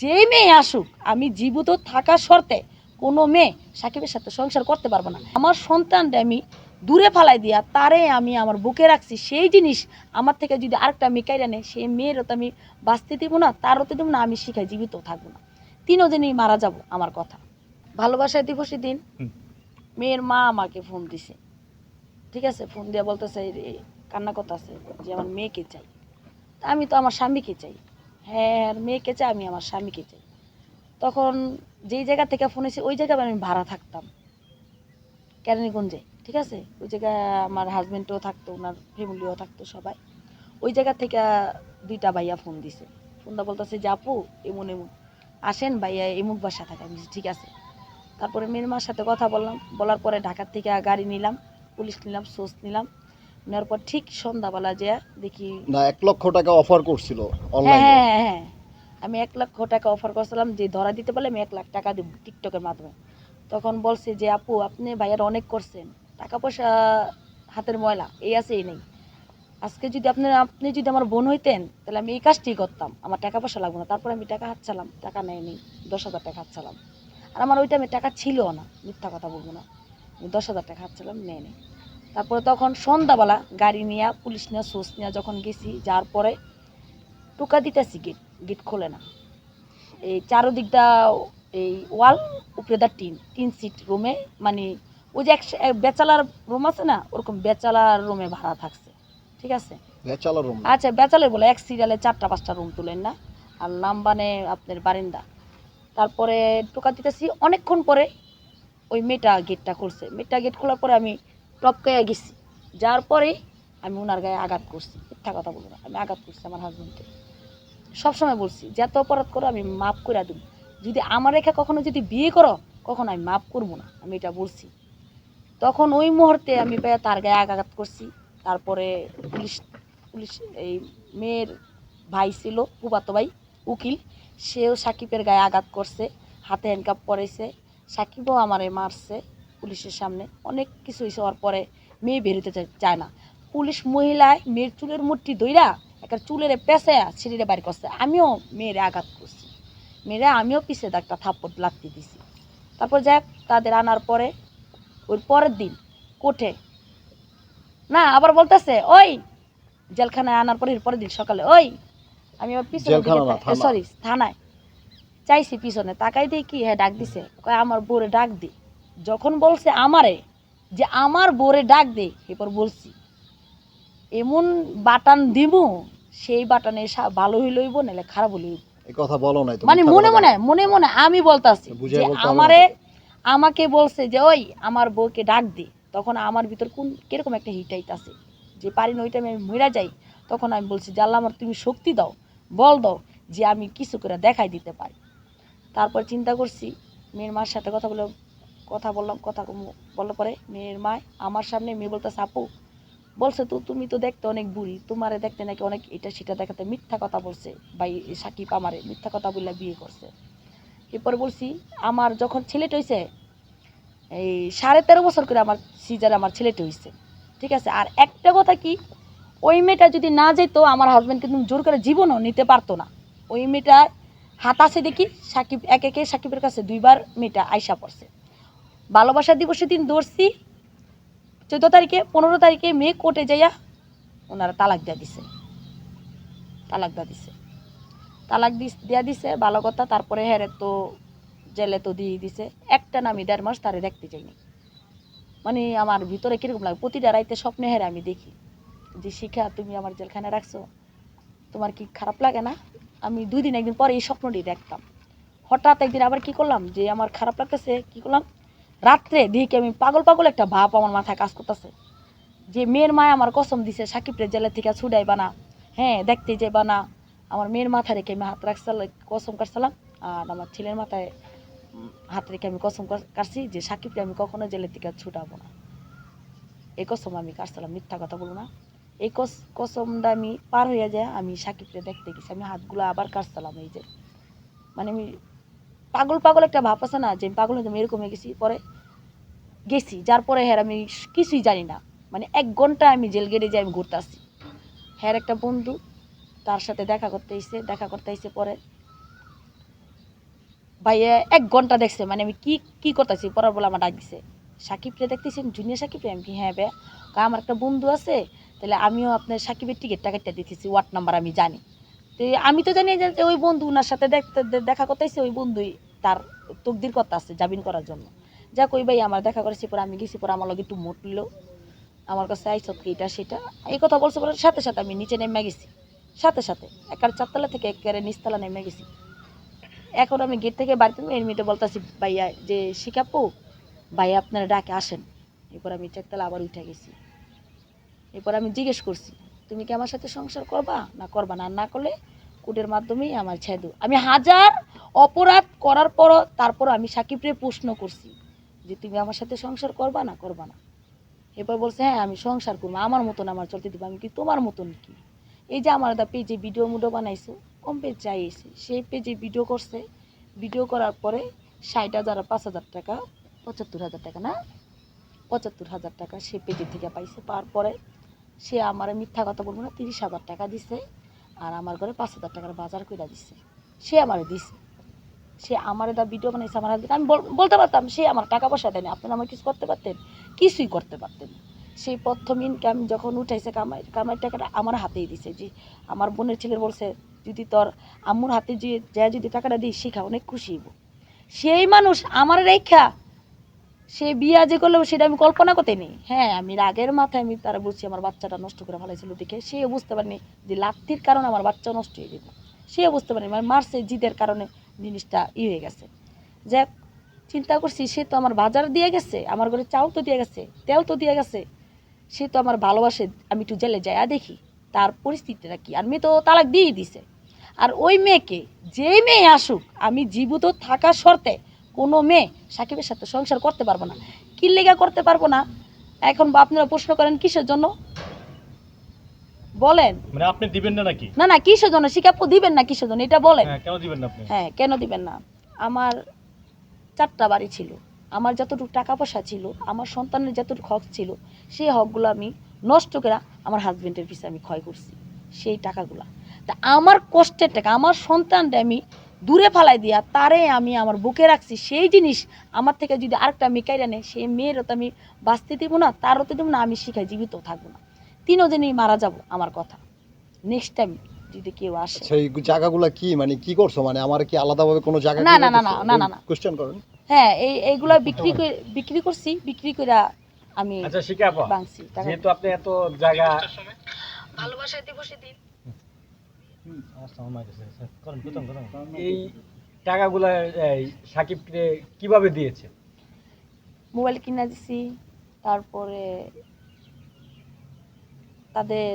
যেই মেয়ে আসুক আমি জীবিত থাকা শর্তে কোনো মেয়ে সাকিবের সাথে সংসার করতে পারব না। আমার সন্তানটা আমি দূরে ফালাই দিয়া তারে আমি আমার বুকে রাখছি সেই জিনিস আমার থেকে যদি আরেকটা মেয়ে কাইরা নেয় সেই মেয়েরও তো আমি বাঁচতে দিব না তারও তো দিব না আমি শিখাই জীবিত থাকব না। তিনজনই মারা যাব আমার কথা। ভালোবাসায় দিবসের দিন মেয়ের মা আমাকে ফোন দিছে। ঠিক আছে ফোন দিয়ে বলতেছে "রে, কান্না করতেছে যে আমার মেয়েকে চাই। তা আমি তো আমার স্বামীকে চাই। হ্যাঁ আর মেয়েকে চাই, আমি আমার স্বামীকে চাই। তখন যেই জায়গা থেকে ফোন এসে, ওই জায়গায় আমি ভাড়া থাকতাম। কেরানীগঞ্জে, ঠিক আছে? ওই জায়গায় আমার হাজব্যান্ডও থাকতো, ওনার ফ্যামিলিও থাকতো সবাই। ওই জায়গা থেকে দুইটা ভাইয়া ফোন দিছে। ফোনটা বলতেছে, যে এমন এমন। আসেন ভাইয়া এমুক বাসা থাকে আমি ঠিক আছে। তারপরে মেয়ের মার সাথে কথা বললাম। বলার পরে ঢাকার থেকে গাড়ি নিলাম, পুলিশ নিলাম, সোর্স নিলাম। নেওয়ার পর ঠিক সন্ধ্যাবেলা যে দেখি না এক লক্ষ টাকা অফার করছিল হ্যাঁ অনলাইনে হ্যাঁ হ্যাঁ হ্যাঁ। আমি এক লক্ষ টাকা অফার করছিলাম যে ধরা দিতে পারলে আমি এক লাখ টাকা দেবো টিকটকের মাধ্যমে। তখন বলছে যে আপু আপনি ভাইয়ার অনেক করছেন। টাকা পয়সা হাতের ময়লা এই আছে এই নেই। আজকে যদি আপনি আপনি যদি আমার বোন হইতেন তাহলে আমি এই কাজটি করতাম। আমার টাকা পয়সা লাগবে না। তারপরে আমি টাকা হাতছালাম টাকা নেয়নি দশ হাজার টাকা হাতছালাম। আর আমার ওই টাইমে টাকা ছিল না মিথ্যা কথা বলব না। আমি দশ হাজার টাকা হাতছালাম নেয় নেই তারপরে তখন সন্ধ্যাবেলা গাড়ি নিয়ে পুলিশ নিয়ে সোর্স নিয়ে যখন গেছি যার পরে টোকা দিতেছি গেট গেট খোলে না। এই চারোদিকটা এই ওয়াল উপরে দা টিন তিন সিট রুমে মানে ওই যে এক বেচালার রুম আছে না ওরকম বেচালার রুমে ভাড়া থাকছে ঠিক আছে? চালা রুম আচ্ছা বেচালার বলে এক সিরিয়ালে চারটা পাঁচটা রুম তুলেন না। আর নামবানে আপনার বারিন্দা। তারপরে টোকা দিতেছি অনেকক্ষণ পরে ওই মেয়েটা গেটটা খুলছে। মেয়েটা গেট খোলার পরে আমি টপকাইয়া গেছি। যার পরে আমি ওনার গায়ে আঘাত করছি। মিথ্যা কথা বলব না, আমি আঘাত করছি আমার হাজবেন্ডকে সবসময় বলছি যত অপরাধ করো, আমি মাফ করে দেব। যদি আমার রেখা কখনো যদি বিয়ে করো, কখনো আমি মাফ করব না। আমি এটা বলছি। তখন ওই মুহূর্তে আমি তার গায়ে আঘাত করছি। তারপরে পুলিশ পুলিশ, এই মেয়ের ভাই ছিল ফুবাতো ভাই, উকিল। সেও সাকিবের গায়ে আঘাত করছে, হাতে হ্যান্ডকাপ পরেছে সাকিবও আমারে মারছে। পুলিশের সামনে অনেক কিছু হয়েছে হওয়ার পরে মেয়ে বেরোতে চায় না। পুলিশ মহিলায় মেয়ের চুলের মুঠি দইরা একটা চুলের পেঁচে ছিঁড়ে বাড়ি করছে। আমিও মেয়েরে আঘাত করছি। মেয়েরা আমিও পিছে একটা থাপ্পড় লাগতে দিছি। তারপর যাক তাদের আনার পরে ওই পরের দিন কোর্টে না আবার বলতেছে ওই জেলখানায় আনার পরে পরের দিন সকালে ওই আমি আবার পিছনে। সরি থানায়। চাইছি পিছনে তাকাই দিয়ে কি হ্যাঁ ডাক দিছে। কয় আমার বোরে ডাক দি। যখন বলছে আমারে যে আমার বোরে ডাক দে এরপর বলছি এমন বাটান দিব সেই বাটানে ভালো হইল হইব নাহলে খারাপ হইলইব কথা বলো নাই মানে মনে মনে মনে মনে আমি বলতাছি যে না আমারে আমাকে বলছে যে ওই আমার বউকে ডাক দে। তখন আমার ভিতর কোন কীরকম একটা হিটাইত আছে যে পারি না ওই টাইমে আমি মরে যাই তখন আমি বলছি যে আল্লাহ আমার তুমি শক্তি দাও বল দাও যে আমি কিছু করে দেখাই দিতে পারি। তারপর চিন্তা করছি মেয়ের মার সাথে কথা বলে কথা বললাম, কথা বলার পরে মেয়ের মা আমার সামনে মেয়ে বলতেছে, আপু, বলছে তো তুমি তো দেখতে অনেক বুড়ি, তোমারে দেখতে নাকি অনেক এটা সেটা দেখাতে মিথ্যা কথা বলছে, ভাই সাকিব আমারে মিথ্যা কথা বললে বিয়ে করছে। এরপরে বলছি, আমার যখন ছেলেটা হয়েছে এই সাড়ে তেরো বছর করে আমার সিজার আমার ছেলেটা হয়েছে ঠিক আছে? আর একটা কথা কি, ওই মেয়েটা যদি না যেত আমার হাজব্যান্ড কিন্তু জোর করে জীবনও নিতে পারতো না। ওই মেয়েটা হাত দেখি, সাকিব, এক একে সাকিবের কাছে দুইবার মেয়েটা আয়সা পড়ছে। ভালোবাসা দিবসের দিন দৌড়ছি চোদ্দ তারিখে, পনেরো তারিখে মেয়ে কোর্টে যাইয়া ওনারা তালাক দিয়া দিছে। তালাক দিয়া দিছে। তালাক দিস, দিয়া দিছে, ভালো কথা। তারপরে হ্যারে তো জেলে তো দিয়ে দিছে। একটা না আমি দেড় মাস তারে দেখতে যাইনি। মানে আমার ভিতরে কীরকম লাগে? প্রতিটা রাইতে স্বপ্নে হেরে আমি দেখি যে, শিখা, তুমি আমার জেলখানে রাখছো। তোমার কি খারাপ লাগে না? আমি দুই দিন, একদিন পরে এই স্বপ্নটি দেখতাম। হঠাৎ একদিন আবার কি করলাম? যে, আমার খারাপ লাগতেছে, কি করলাম? রাত্রে দিকে আমি পাগল পাগল একটা ভাব আমার মাথায় কাজ করতেছে। যে মেয়ের মায় আমার কসম দিছে, সাকিবরে জেলের থেকে ছুটাইবা না। হ্যাঁ দেখতে যাইবা না। আমার মেয়ের মাথা রেখে আমি হাত রাখছিলাম, কসম কাটছিলাম আর আমার ছেলের মাথায় হাত রেখে আমি কসম কাট- কাটছি যে সাকিবকে আমি কখনো জেলের থেকে ছুটাবো না। এই কসম আমি কাটছিলাম, মিথ্যা কথা বলব না। এই কস কসমটা আমি পার হয়ে যায়, আমি সাকিবকে দেখতে গেছি। আমি হাতগুলো আবার কাটছিলাম এই যে। মানে আমি পাগল পাগল একটা ভাব আছে না যে আমি পাগল যাব, এরকম হয়ে গেছি পরে গেছি যার পরে হ্যাঁ আমি কিছুই জানি না। মানে এক ঘণ্টা আমি জেল গেটে যাই আমি ঘুরতে আসছি। হ্যাঁ একটা বন্ধু তার সাথে দেখা করতে এসে দেখা করতে এসে পরে ভাইয়া এক ঘণ্টা দেখছে মানে আমি কি কি করতেছি পড়ার বলে আমার ডাক দিছে। সাকিবকে দেখতেছেন জুনিয়র সাকিবকে আমি হ্যাঁ বে আমার একটা বন্ধু আছে তাহলে আমিও আপনার সাকিবের টিকিটটা কেটে দিতেছি ওয়ার্ড নাম্বার আমি জানি। আমি তো জানি যে ওই বন্ধু ওনার সাথে দেখা করতেছে ওই বন্ধুই তার তকদির কথা আছে জামিন করার জন্য। যাক ওই ভাই, আমার দেখা করেছি পরে আমি গেছি, পরে আমার লগে একটু মুটল আমার কাছে আইসব কি এটা, সেটা। এই কথা বলছে পরে সাথে সাথে আমি নিচে নেমে গেছি। সাথে সাথে। একার চারতলা থেকে একেবারে নিচতলা নেমে গেছি। এখন আমি গেট থেকে বাড়িতে এর মেয়েটা বলতেছি, ভাইয়া, যে শিখাপু ভাইয়া আপনারা ডাকে আসেন। এরপর আমি চারতলা আবার উঠে গেছি। এরপর আমি জিজ্ঞেস করছি তুমি কি আমার সাথে সংসার করবা? না করবা না না করলে কোর্টের মাধ্যমেই আমার ছেড়ে দেবো। আমি হাজার অপরাধ করার পরও তারপর আমি সাকিবরে প্রশ্ন করছি যে তুমি আমার সাথে সংসার করবা না করবা না? এরপর বলছে হ্যাঁ আমি সংসার করব, আমার মতন আমার চলতে দিব, আমি কি তোমার মতন কি? এই যে আমার দা পেজে ভিডিও মুডো বানাইছো কম পেজ চাইছে সেই পেজে ভিডিও করছে। ভিডিও করার পরে ষাট হাজার পাঁচ হাজার টাকা, পঁচাত্তর হাজার টাকা না? পঁচাত্তর হাজার টাকা সে পেজে থেকে পাইছে। পাওয়ার পরে সে আমার মিথ্যা কথা বলব না, তিরিশ হাজার টাকা দিছে আর আমার ঘরে পাঁচ হাজার টাকার বাজার করে দিছে। সে আমার দিছে। সে আমার দা ভিডিও বানাইছে আমার হাতে আমি বলতে পারতাম, সে আমার টাকা পয়সা দেয়নি। আপনারা আমার কিছু করতে পারতেন? কিছুই করতে পারতেন সেই প্রথম ইনকাম যখন উঠাইছে কামাই কামাই টাকাটা আমার হাতেই দিছে যে, আমার বোনের ছেলে বলছে, যদি তোর আম্মুর হাতে যে, যা যদি টাকাটা দিই শিখা অনেক খুশি হইব। সেই মানুষ আমার রেখা সে বিয়া যে করল, সেটা আমি কল্পনা করতে নেই। হ্যাঁ আমি রাগের মাথায় আমি তারা বুঝছি আমার বাচ্চাটা নষ্ট করে ফেলাইছিল দেখে। সেও বুঝতে পারেনি যে লাত্তির কারণে আমার বাচ্চা নষ্ট হয়ে যেত সে বুঝতে পারেনি মানে মারছে জিদের কারণে জিনিসটা ই হয়ে গেছে। যাক, চিন্তা করছি, সে তো আমার বাজার দিয়ে গেছে, আমার ঘরে চাউল তো দিয়ে গেছে, তেল তো দিয়ে গেছে। সে তো আমার ভালোবাসে, আমি একটু জেলে যাই দেখি, তার পরিস্থিতিটা কি? আর মেয়ে তো তালাক দিয়েই দিছে। আর ওই মেয়েকে, যেই মেয়ে আসুক, আমি জীবিত থাকা শর্তে কোনো মেয়ে সাকিবের সাথে সংসার করতে পারব না। কি লেগা করতে পারব না? এখন বা আপনারা প্রশ্ন করেন কিসের জন্য? বলেন। মানে আপনি দিবেন না নাকি? না না কিসের জন্য? শিকাপু দিবেন না কিসের জন্য? এটা বলেন। হ্যাঁ কেন দিবেন না আপনি? হ্যাঁ কেন দিবেন না? আমার চারটা বাড়ি ছিল। আমার যতটুকু টাকা পয়সা ছিল আমার সন্তানের যতটুকু হক ছিল সেই হকগুলো আমি নষ্ট করে আমার হাজবেন্ডের পিছনে আমি ক্ষয় করছি। সেই টাকাগুলা। তা আমার কষ্টের টাকা আমার সন্তানটা আমি দূরে ফালাই দিয়া তারে আমি আমার বুকে রাখছি। সেই জিনিস আমার থেকে যদি আরেকটা আমি কাইরা নেয় সেই মেয়েরও তো আমি বাঁচতে দিব না তারও তো দিব না আমি শিখাই জীবিত থাকব না। তিনজনই মারা যাব আমার কথা। নেক্সট টাইম যদি কেউ আসে। সেই জায়গাগুলো কি? মানে কি করছ? মানে আমার কি আলাদাভাবে কোনো জায়গা না, না, না, না, না, না, না। কোশ্চেন করেন। হ্যাঁ এই এইগুলা বিক্রি করে বিক্রি করছি বিক্রি করে আমি আচ্ছা শিখা আপা। বাংছি যেহেতু আপনি এত জায়গা ভালোবাসা দিবস দিন। এই টাকাগুলা সাকিবকে কীভাবে দিয়েছে? মোবাইল কিনা দিছি তারপরে তাদের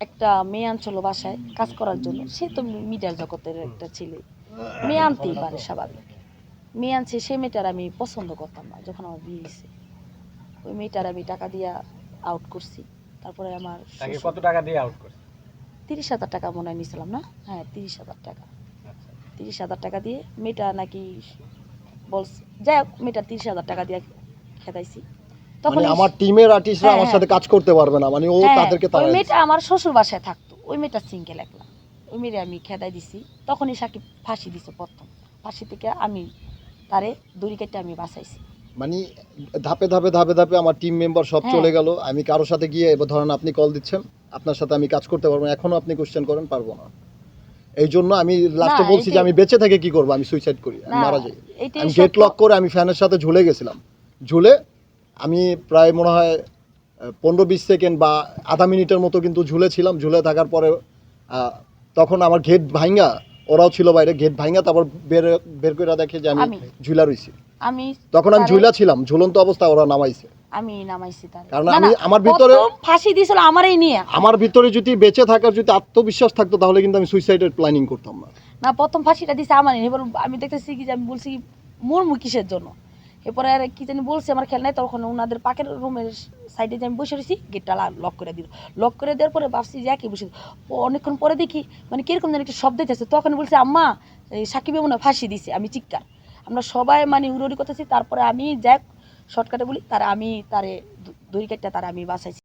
একটা মেয়ে আনছিল বাসায় কাজ করার জন্য। সে তো মিডিয়ার জগতের একটা ছেলে। মেয়ে আনতেই পারে স্বাভাবিক। মেয়ে আনছে সেই মেয়েটার আমি পছন্দ করতাম না যখন আমার বিয়ে হয়েছে। ওই মেয়েটার আমি টাকা দিয়া আউট করছি। তারপরে আমার কত টাকা দিয়ে আউট করছে? তিরিশ হাজার টাকা মনে হয় নিয়েছিলাম না? হ্যাঁ তিরিশ হাজার টাকা। তিরিশ হাজার টাকা দিয়ে মেয়েটা নাকি বলছে যাই হোক মেয়েটা তিরিশ হাজার টাকা দিয়ে খেদাইছি। তখন মানে আমার টিমের আর্টিস্টরা হ্যাঁ, আমার হ্যাঁ। সাথে কাজ করতে পারবে না মানে ও হ্যাঁ, তাদেরকে ওই মেয়েটা আমার শ্বশুর বাসায় থাকতো ওই মেয়েটা সিঙ্গেল একলা। ওই মেয়েটা আমি খেদাই দিছি। তখনই সাকিব ফাঁসি দিছে প্রথম। ফাঁসি থেকে আমি তারে দড়ি কেটে আমি বাঁচাইছি। মানে ধাপে ধাপে ধাপে ধাপে আমার টিম মেম্বার সব। চলে গেল। আমি কারোর সাথে গিয়ে এবার ধরেন আপনি কল দিচ্ছেন। আপনার সাথে আমি কাজ করতে পারব না এখনও আপনি কোশ্চেন করেন পারব না। এই জন্য আমি লাস্টে বলছি যে আমি বেঁচে থেকে কি করব আমি সুইসাইড করি আমি মারা যাই। আমি গেট লক করে আমি ফ্যানের সাথে ঝুলে গেছিলাম। ঝুলে আমি প্রায় মনে হয় পনেরো বিশ সেকেন্ড বা আধা মিনিটের মতো কিন্তু ঝুলেছিলাম। ঝুলে থাকার পরে তখন আমার গেট ভাঙ্গা ওরাও ছিল বাইরে গেট ভাঙ্গা তারপর বের বের করে দেখে যে আমি। ঝুলা রইছি। আমি তখন আমি ঝুলা ছিলাম ঝুলন্ত অবস্থায় ওরা নামাইছে। আমি নামাইছি কারণ আমি আমার ভিতরে ফাঁসি আমারই নিয়ে। আমার ভিতরে যদি বেঁচে থাকার যদি আত্মবিশ্বাস থাকতো তাহলে কিন্তু আমি সুইসাইডের প্ল্যানিং করতাম না। না প্রথম ফাঁসিটা দিছে আমার এবার আমি দেখতেছি কি যে আমি বলছি মরমু কিসের জন্য? এরপরে আর কি জানি বলছে আমার খেয়াল নাই তখন ওনাদের পাকের রুমের সাইডে যে আমি বসে রয়েছি গেটটা লক করে দিল। লক করে দেওয়ার পরে ভাবছি যে একই বসে অনেকক্ষণ পরে দেখি মানে কীরকম যেন একটা শব্দ হইতেছে। তখন বলছে আম্মা সাকিবে মনে ফাঁসি দিছে আমি চিৎকার। আমরা সবাই মানে উড়ি করতেছি তারপরে আমি যাক শর্টকাটে বলি তার আমি তারে দড়ি কাটটা তারা আমি বাঁচাইছি।